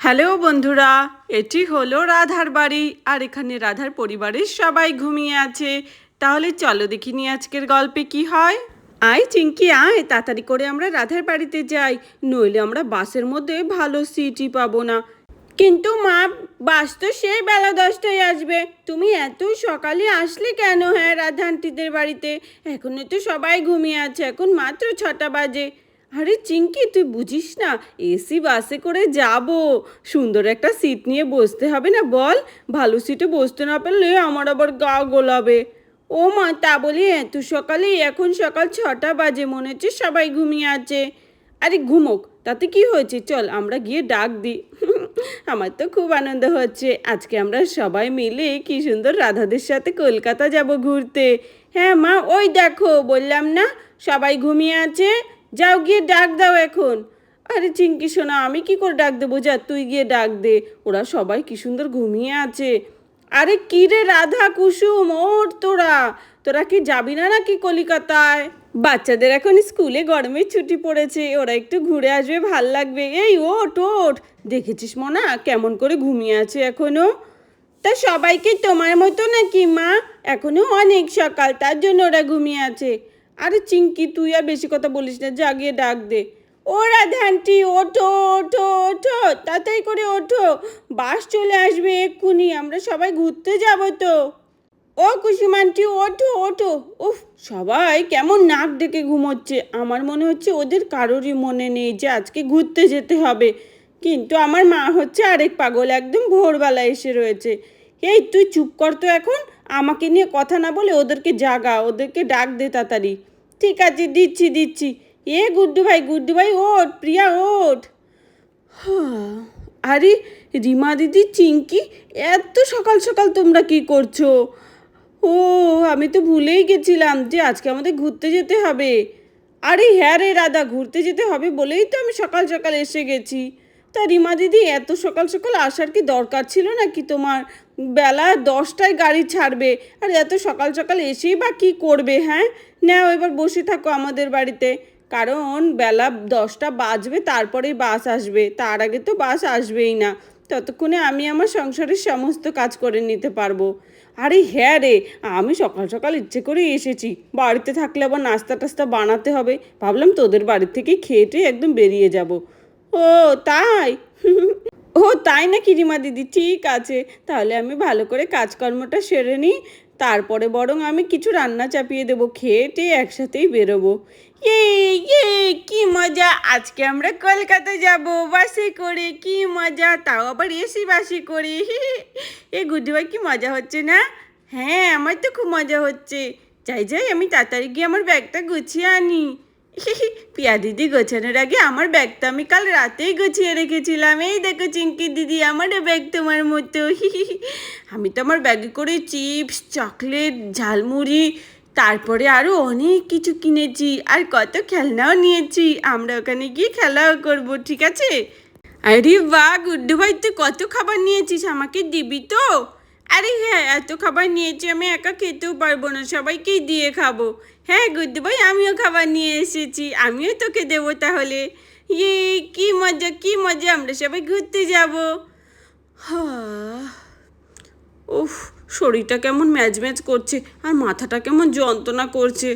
Hello বন্ধুরা, এটি হলো রাধার বাড়ি আর এখানে রাধার পরিবারের সবাই ঘুমিয়ে আছে। তাহলে চলো দেখি দেখিনি আজকের গল্পে কি হয়। আয় চিঙ্কি আয়, তাড়াতাড়ি করে আমরা রাধার বাড়িতে যাই, নইলে আমরা বাসের মধ্যে ভালো সিটই পাবো না। কিন্তু মা, বাস তো সেই বেলা দশটায় আসবে। তুমি এত সকালে আসলে কেন হ্যাঁ রাধা আন্টিদের বাড়িতে? এখনও তো সবাই ঘুমিয়ে আছে, এখন মাত্র ছটা বাজে। আরে চিঙ্কি, তুই বুঝিস না, এসি বাসে করে যাব। সুন্দর একটা সিট নিয়ে বসতে হবে না বল? ভালো সিটে বসতে না পারলে আমার আবার গা গোলাবে। ও মা, তা বলি, এত সকালে, এখন সকাল ছটা বাজে, মনে হচ্ছে সবাই ঘুমিয়ে আছে। আরে ঘুমোক, তাতে কি হয়েছে? চল, আমরা গিয়ে ডাক দিই। আমার তো খুব আনন্দ হচ্ছে। আজকে আমরা সবাই মিলে কি সুন্দর রাধাদের সাথে কলকাতা যাব ঘুরতে। হ্যাঁ মা, ওই দেখো, বললাম না, সবাই ঘুমিয়ে আছে? যাও গিয়ে ডাক দাও এখন। আরে চিঙ্কি সোনা, আমি কি করে ডাক দেবো? যা, তুই গিয়ে ডাক দে। ওরা সবাই কি সুন্দর ঘুমিয়ে আছে। আরে কি রে রাধা কুসুম ওর তোরা। তোরা কি যাবি না নাকি কলিকাতায়? বাচ্চাদের এখন স্কুলে গরমের ছুটি পড়েছে। ওরা একটু ঘুরে আসবে, ভালো লাগবে। এই ওট ওট দেখেছিস মনা, কেমন করে ঘুমিয়ে আছে এখনও? তা সবাইকে তোমার মতো নাকি মা? এখনও অনেক সকাল, তার জন্য ওরা ঘুমিয়ে আছে। আরে চিঙ্কি তুই আর বেশি কথা বলিস না, জাগিয়ে ডাক দে। ও রাধানটি ওঠো ওঠো ওঠো, তাড়াতাড়ি করে ওঠো। বাস চলে আসবে এক্ষুনি, আমরা সবাই ঘুরতে যাব তো। ও কুসুমান্টি ওঠো ওঠো। উফ, সবাই কেমন নাক ডেকে ঘুমোচ্ছে। আমার মনে হচ্ছে ওদের কারোরই মনে নেই যে আজকে ঘুরতে যেতে হবে। কিন্তু আমার মা হচ্ছে আরেক পাগল, একদম ভোরবেলা এসে রয়েছে। এই, তুই চুপ কর তো এখন। আমাকে নিয়ে কথা না বলে ওদেরকে জাগা, ওদেরকে ডাক দে তাড়াতাড়ি। ঠিক আছে দিচ্ছি দিচ্ছি। এ গুড্ডু ভাই গুড্ডু ভাই ওঠ প্রিয়া ওঠ। হ্যাঁ, আরে রিমা দিদি চিঙ্কি এত সকাল সকাল তোমরা কি করছ? ও আমি তো ভুলেই গেছিলাম যে আজকে আমাদের ঘুরতে যেতে হবে। আরে হ্যাঁ রে রাধা ঘুরতে যেতে হবে বলেই তো আমি সকাল সকাল এসে গেছি। তা রিমা দিদি এত সকাল সকাল আসার কি দরকার ছিল নাকি তোমার? বেলা দশটায় গাড়ি ছাড়বে। আর এত সকাল সকাল এসেই বা কী করবে হ্যাঁ? নাও এবার বসে থাকো আমাদের বাড়িতে। কারণ বেলা দশটা বাজবে, তারপরেই বাস আসবে। তার আগে তো বাস আসবেই না। ততক্ষণে আমি আমার সংসারের সমস্ত কাজ করে নিতে পারব। আরে হ্যাঁ রে, আমি সকাল সকাল ইচ্ছে করে এসেছি। বাড়িতে থাকলে আবার নাস্তা টাস্তা বানাতে হবে। ভাবলাম তোদের বাড়ির থেকেই খেয়েটে একদম বেরিয়ে যাব। ও, তাই? ও, তাই নাকি রিমা দিদি? ঠিক আছে, তাহলে আমি ভালো করে কাজকর্মটা সেরে নিই, তারপরে বরং আমি কিছু রান্না চাপিয়ে দেবো খেয়ে টেয়ে একসাথেই বেরোবো। ইয়ে ইয়ে কি মজা! আজকে আমরা কলকাতা যাব, বাসে করে, কি মজা! তাও আবার এসি বাসে করে এ গুড্ডু কি মজা হচ্ছে না? হ্যাঁ আমার তো খুব মজা হচ্ছে। যাই যাই, আমি তাড়াতাড়ি গিয়ে আমার ব্যাগটা গুছিয়ে আনি। পিয়া দিদি গোছানোর আগে আমার ব্যাগটা আমি কাল রাতেই গুছিয়ে রেখেছিলাম। এই দেখো চিঙ্কি দিদি, আমারও ব্যাগ তোমার মতো। আমি তো আমার ব্যাগে করে চিপস, চকলেট, ঝালমুড়ি, তারপরে আরও অনেক কিছু কিনেছি আর কত খেলনাও নিয়েছি। আমরা ওখানে গিয়ে খেলাও করব, ঠিক আছে? আরে বাহ, গুড্ডু ভাই, তুই কত খাবার নিয়েছিস আমাকে দিবি তো? আরে হ্যাঁ এত খাবার নিয়েছি আমি একা খেতেও পারব না, সবাইকেই দিয়ে খাব। হ্যাঁ গুড্ডু ভাই আমিও খাবার নিয়ে এসেছি, আমিও তোকে দেবো তাহলে। ইয়ে কি মজা কি মজা, আমরা সবাই ঘুরতে যাব। উফ, শরীরটা কেমন ম্যাজ ম্যাজ করছে, আর মাথাটা কেমন যন্ত্রণা করছে।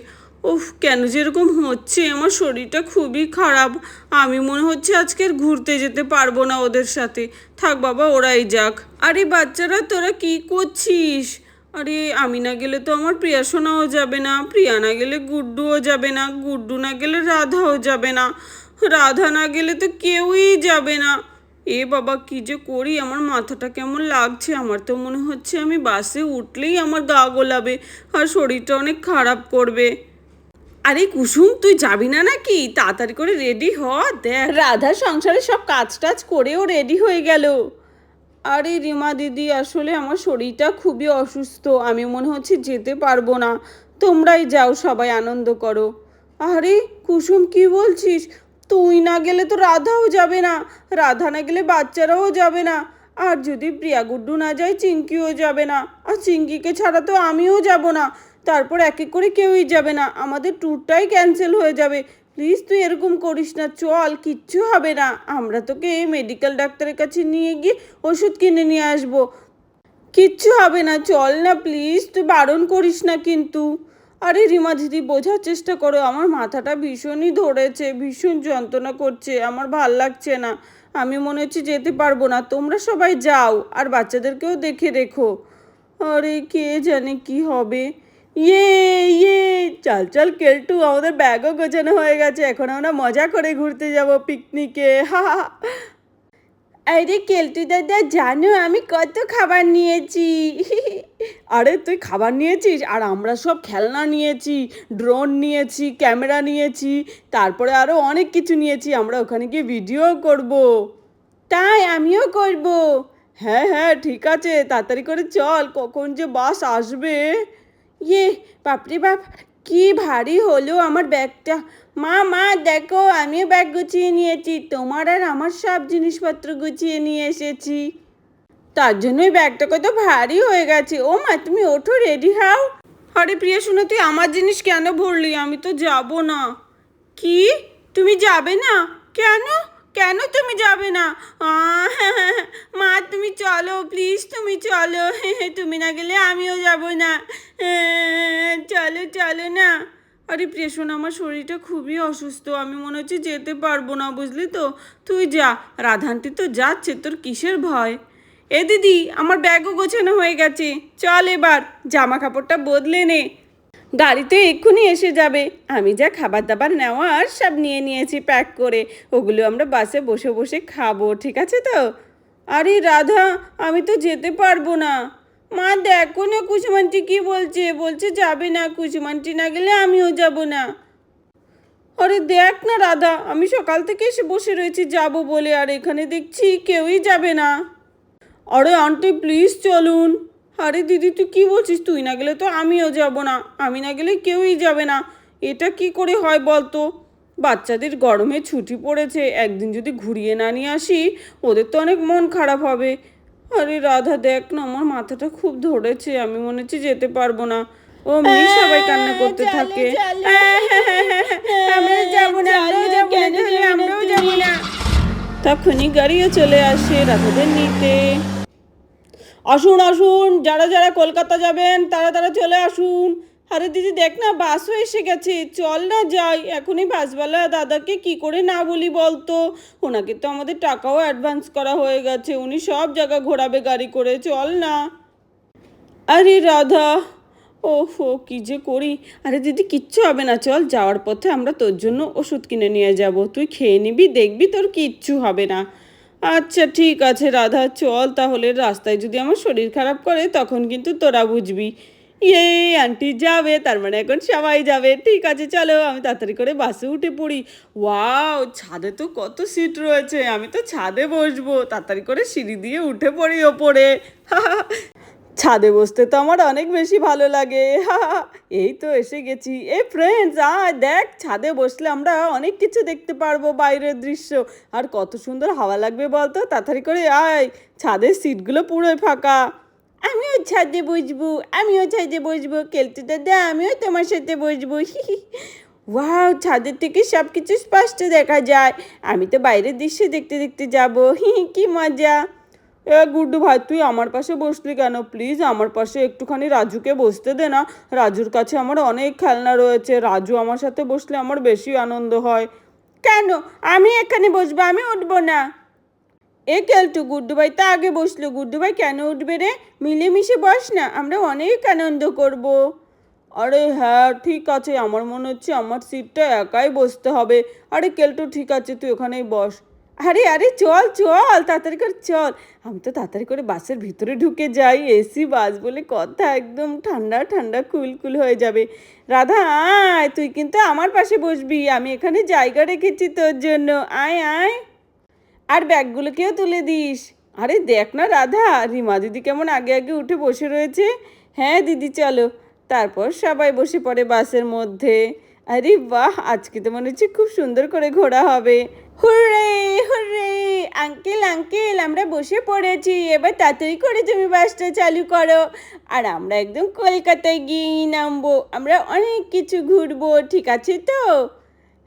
উফ, কেন যেরকম হচ্ছে? আমার শরীরটা খুবই খারাপ। আমি মনে হচ্ছে আজকের ঘুরতে যেতে পারব না ওদের সাথে। থাক বাবা, ওরাই যাক। আরে বাচ্চারা, তোরা কি করছিস? আরে, আমি না গেলে তো আমার প্রিয়া শোনাও যাবে না, প্রিয়া না গেলে গুড্ডুও যাবে না, গুড্ডু না গেলে রাধাও যাবে না। রাধা না গেলে তো কেউই যাবে না। এ বাবা, কি যে করি? আমার মাথাটা কেমন লাগছে? আমার তো মনে হচ্ছে আমি বাসে উঠলেই আমার গা গোলাবে, আর শরীরটা অনেক খারাপ করবে। আরে কুসুম, তুই যাবি না নাকি? তাড়াতাড়ি করে রেডি হ, দেখ। রাধা সংসারে সব কাজ টাজ করেও রেডি হয়ে গেল। আরে রিমা দিদি, আসলে আমার শরীরটা খুবই অসুস্থ। আমি মনে হচ্ছে যেতে পারব না। তোমরাই যাও, সবাই আনন্দ করো। আরে কুসুম, কি বলছিস? তুই না গেলে তো রাধাও যাবে না। রাধা না গেলে বাচ্চারাও যাবে না। আর যদি প্রিয়া গুড্ডু না যায় চিঙ্কিও যাবে না। আর চিঙ্কিকে ছাড়া তো আমিও যাব না। তারপর এক এক করে কেউই যাবে না। আমাদের ট্যুরটাই ক্যান্সেল হয়ে যাবে। প্লিজ তুই এরকম করিস না, চল, কিচ্ছু হবে না। আমরা তোকে মেডিকেল ডাক্তারের কাছে নিয়ে গিয়ে ওষুধ কিনে নিয়ে আসব। কিচ্ছু হবে না, চল না প্লিজ তুই বারণ করিস না কিন্তু। আরে রিমা দিদি, বোঝার চেষ্টা করো, আমার মাথাটা ভীষণই ধরেছে, ভীষণ যন্ত্রণা করছে, আমার ভালো লাগছে না। আমি মনে হচ্ছে যেতে পারব না, তোমরা সবাই যাও, আর বাচ্চাদেরকেও দেখে রেখো। আরে কে জানে কি হবে। ইয়ে ইয়ে চল চল, কেলটু, আমাদের ব্যাগও গোছানো হয়ে গেছে, এখন আমরা মজা করে ঘুরতে যাব পিকনিকে হা। আরে কেলটু দাদা, জানো, আমি কত খাবার নিয়েছি। আরে, তুই খাবার নিয়েছিস? আর আমরা সব খেলনা নিয়েছি ড্রোন নিয়েছি ক্যামেরা নিয়েছি, তারপরে আরও অনেক কিছু নিয়েছি, আমরা ওখানে গিয়ে ভিডিও করব। তাই আমিও করব। হ্যাঁ হ্যাঁ ঠিক আছে, তাড়াতাড়ি করে চল, কখন যে বাস আসবে। ইয়ে বাপরে বাপ, কি ভারী হলো আমার ব্যাগটা। মা মা, দেখো, আমিও ব্যাগ গুছিয়ে নিয়েছি। তোমার আর আমার সব জিনিসপত্র গুছিয়ে নিয়ে এসেছি। তার জন্যই ব্যাগটা কত ভারী হয়ে গেছে। ও মা, তুমি ওঠো, রেডি হও। আরে প্রিয়া, শুনে, তুই আমার জিনিস কেন ভরলি? আমি তো যাব না। কি? তুমি যাবে না? কেন? কেন তুমি যাবে না? মা, তুমি চলো প্লিজ তুমি চলো। তুমি না গেলে আমিও যাব না। চলো চলো না। আরে প্রিয় শোন আমার শরীরটা খুবই অসুস্থ। আমি মনে হচ্ছে যেতে পারব না, বুঝলি তো? তুই যা। রাধানটি তো যাচ্ছে, তোর কিসের ভয়? এ দিদি, আমার ব্যাগও গোছানো হয়ে গেছে। চল এবার। জামা কাপড়টা বদলে নে। গাড়িতে এক্ষুনি এসে যাবে। আমি যা খাবার দাবার নেওয়ার সব নিয়ে নিয়েছি প্যাক করে। ওগুলো আমরা বাসে বসে বসে খাব, ঠিক আছে তো? আরে রাধা, আমি তো যেতে পারব না। মা, দেখো না কুসুমান্টি কি বলছে? বলছে যাবে না কুসুমান্টি না গেলে আমিও যাব না। আরে দেখ না রাধা, আমি সকাল থেকে এসে বসে রয়েছি, যাব বলে। আর এখানে দেখছি কেউই যাবে না। আরে আন্টি প্লিজ চলুন। আরে দিদি তুই কি বলছিস? তুই না গেলে তো আমিও যাব না। আমি না গেলে কেউই যাবে না। এটা কি করে হয় বলতো? বাচ্চাদের গরমে ছুটি পড়েছে। একদিন যদি ঘুরিয়ে না নিয়ে আসি ওদের তো অনেক মন খারাপ হবে। আরে রাধা দেখ না আমার মাথাটা খুব ধরেছে। আমি মনে হচ্ছে যেতে পারব না। ও মেয়ে সবাই কান্না করতে থাকে। আমরা যাব না আমরাও যাব না দিদি, আমরাও যাব না। তখনই গাড়িও চলে আসে রাধাদের নিতে। আসুন আসুন, যারা যারা কলকাতা যাবেন, তারা তারা চলে আসুন। আরে দিদি, দেখ না বাসও এসে গেছে। চল না যাই, এখনই বাসওয়ালা দাদাকে কি করে না বলি বলতো? ওনাকে তো আমাদের টাকাও অ্যাডভান্স করা হয়ে গেছে। উনি সব জায়গা ঘোরাবে, গাড়ি করে। চল না। আরে রাধা ও ওহো, কি যে করি। আরে দিদি, কিচ্ছু হবে না। চল, যাওয়ার পথে আমরা তোর জন্য ওষুধ কিনে নিয়ে যাব। তুই খেয়ে নিবি, দেখবি তোর কিচ্ছু হবে না। আচ্ছা ঠিক আছে রাধা, চল তাহলে রাস্তায় যদি আমার শরীর খারাপ করে, তখন কিন্তু তোরা বুঝবি। ইয়ে আন্টি যাবে, তার মানে এখন সবাই যাবে। ঠিক আছে, চলো, আমি তাড়াতাড়ি করে বাসে উঠে পড়ি। ওয়াও, ছাদে তো কত সিট রয়েছে, আমি তো ছাদে বসবো। তাড়াতাড়ি করে সিঁড়ি দিয়ে উঠে পড়ি ওপরে। ছাদে বসতে তো আমার অনেক বেশি ভালো লাগে। এই তো এসে গেছি। এ ফ্রেন্ডস আয়, দেখ, ছাদে বসলে আমরা অনেক কিছু দেখতে পারব বাইরের দৃশ্য। আর কত সুন্দর হাওয়া লাগবে বলতো? তাড়াতাড়ি করে আয়, ছাদের সিটগুলো পুরোই ফাঁকা। আমিও ছাদে বসবো, আমিও ছাদে বসবো খেলতে দাদা, আমিও তোমার সাথে বসবো। ওয়াও, ছাদের থেকে সব কিছু স্পষ্ট দেখা যায়। আমি তো বাইরের দৃশ্য দেখতে দেখতে যাব। হি কি মজা। এ গুড্ডু ভাই, তুই আমার পাশে বসলি কেন? প্লিজ আমার পাশে একটুখানি রাজুকে বসতে দে না। রাজুর কাছে আমার অনেক খেলনা রয়েছে। রাজু আমার সাথে বসলে আমার বেশি আনন্দ হয়। কেন? আমি এখানে বসবো, আমি উঠবো না। এ কেলটু গুড্ডু ভাই, তা আগে বসল। গুড্ডু ভাই, কেন উঠবে রে? মিলেমিশে বস না, আমরা অনেক আনন্দ করব। আরে হ্যাঁ ঠিক আছে। আমার মনে হচ্ছে আমার সিটটা একাই বসতে হবে। আরে কেলটু, ঠিক আছে, তুই ওখানেই বস। আরে আরে চল চল, তাড়াতাড়ি করে চল। আমি তো তাড়াতাড়ি করে বাসের ভিতরে ঢুকে যাই, এসি, বাস বলে কথা একদম ঠান্ডা ঠান্ডা, কুল কুল হয়ে যাবে। রাধা, আয়, তুই কিন্তু আমার পাশে বসবি, আমি এখানে জায়গা রেখেছি তোর জন্য। আয় আয়। আর ব্যাগগুলোকেও তুলে দিস। আরে দেখ না রাধা, রিমা দিদি কেমন আগে আগে উঠে বসে রয়েছে। হ্যাঁ দিদি, চলো। তারপর সবাই বসে পড়ে বাসের মধ্যে। আরে বাহ, আজকে তো মনে হচ্ছে খুব সুন্দর করে ঘোরা হবে। হুররে! হুররে আঙ্কেল আঙ্কেল, আমরা বসে পড়েছি, এবার তাড়াতাড়ি করে তুমি বাসটা চালু করো। আর আমরা একদম কলকাতায় গিয়েই নামবো, আমরা অনেক কিছু ঘুরবো, ঠিক আছে তো?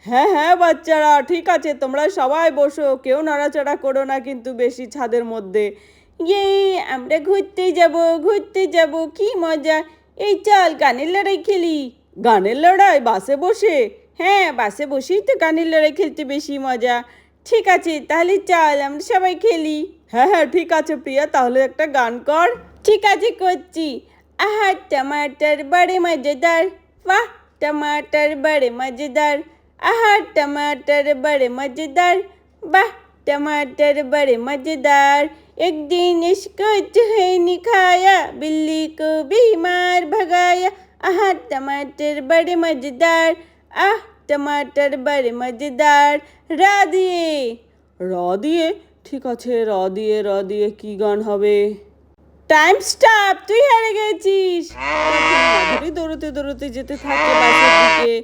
হ্যাঁ হ্যাঁ বাচ্চারা, ঠিক আছে, তোমরা সবাই বসো, কেউ নাড়াচাড়া করো না কিন্তু বেশি ছাদের মধ্যে। ইয়ে আমরা ঘুরতে যাব ঘুরতে যাব, কি মজা। এই চল, গানের লড়াই খেলি। গানের লড়াই, বাসে বসে? হ্যাঁ বাসে বসেই তো গানের লড়াই খেলতে বেশি মজা। ঠিক আছে তাহলে চল আমরা সবাই খেলি হ্যাঁ হ্যাঁ ঠিক আছে প্রিয়া তাহলে একটা গান কর ঠিক আছে করছি আহা टमाटर बड़े मज़ेदार वाह टमाटर बड़े मज़ेदार आहा टमाटर बड़े मज़ेदार वाह टमाटर बड़े मज़ेदार एक दिन इसको चूहे खाया बिल्ली को बीमार भगाया आहा टमाटर बड़े मज़ेदार आह টমাটার বাড়ি মজেদার। রা দিয়ে র দিয়ে ঠিক আছে র দিয়ে র দিয়ে কি গান হবে? টাইম স্টাপ তুই হারে গেছিস। মাধুরী দৌড়তে দৌড়তে যেতে থাকে বাসের দিকে।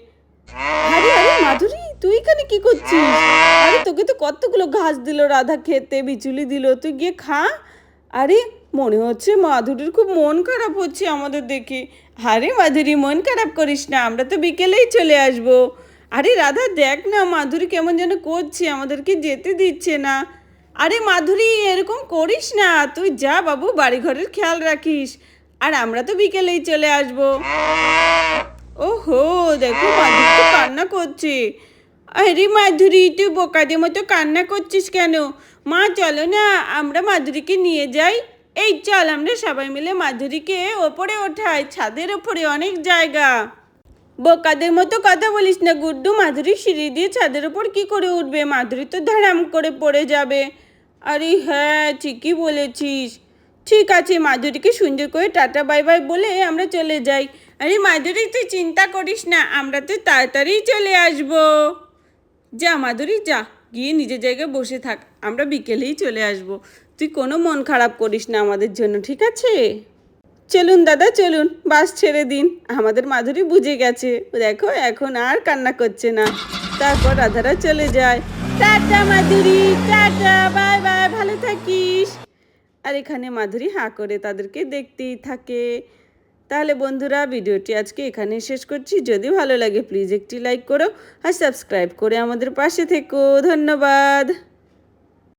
আরে আরে মাধুরী, তুই এখানে কি করছিস? আরে, তোকে তো কতগুলো ঘাস দিল, রাধা খেতে, বিচুলি দিল, তুই গিয়ে খা। আরে, মনে হচ্ছে মাধুরীর খুব মন খারাপ হচ্ছে আমাদের দেখে। আরে মাধুরী, মন খারাপ করিস না, আমরা তো বিকেলেই চলে আসব। আরে রাধা, দেখ না, মাধুরী কেমন যেন করছে, আমাদেরকে যেতে দিচ্ছে না। আরে মাধুরী, এরকম করিস না, তুই যা বাবু বাড়ি ঘরের খেয়াল রাখিস। আর আমরা তো বিকেলেই চলে আসব। ওহো, দেখো মাধুরী তো কান্না করছে। আরে মাধুরী, তুই বোকাদের মতো কান্না করছিস কেন? মা, চলো না, আমরা মাধুরীকে নিয়ে যাই। এই চল, আমরা সবাই মিলে মাধুরীকে ওপরে ওঠাই, ছাদের ওপরে অনেক জায়গা। বোকাদের মতো কথা বলিস না, গুড্ডু। মাধুরী সিঁড়ি দিয়ে ছাদের ওপর কি করে উঠবে? মাধুরী তো ধারাম করে পড়ে যাবে। আরে হ্যাঁ ঠিকই বলেছিস। ঠিক আছে, মাধুরীকে সুন্দর করে টাটা, বাই বাই বলে আমরা চলে যাই। আরে মাধুরী, তুই চিন্তা করিস না, আমরা তো তাড়াতাড়ি চলে আসব। যা মাধুরী, যা, গিয়ে নিজের জায়গায় বসে থাক, আমরা বিকেলেই চলে আসব। তুই কোনো মন খারাপ করিস না আমাদের জন্য, ঠিক আছে? চলুন দাদা, চলুন, বাস ছেড়ে দিন। আমাদের মাধুরী বুঝে গেছে। দেখো, এখন আর কান্না করছে না। তারপর রাধারা চলে যায়। Tata Madhuri, tata, bye bye, ভালো থাকিস। আর এখানে মাধুরী হাঁ করে তাদেরকে দেখতেই থাকে। তাহলে বন্ধুরা, ভিডিওটি আজকে এখানে শেষ করছি। যদি ভালো লাগে প্লিজ একটি লাইক করো আর সাবস্ক্রাইব করে আমাদের পাশে থেকো। ধন্যবাদ।